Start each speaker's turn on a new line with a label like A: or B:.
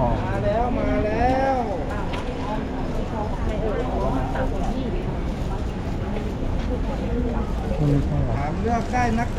A: มาแล้ว
B: มา
C: แล้วถามเลือกได้นัก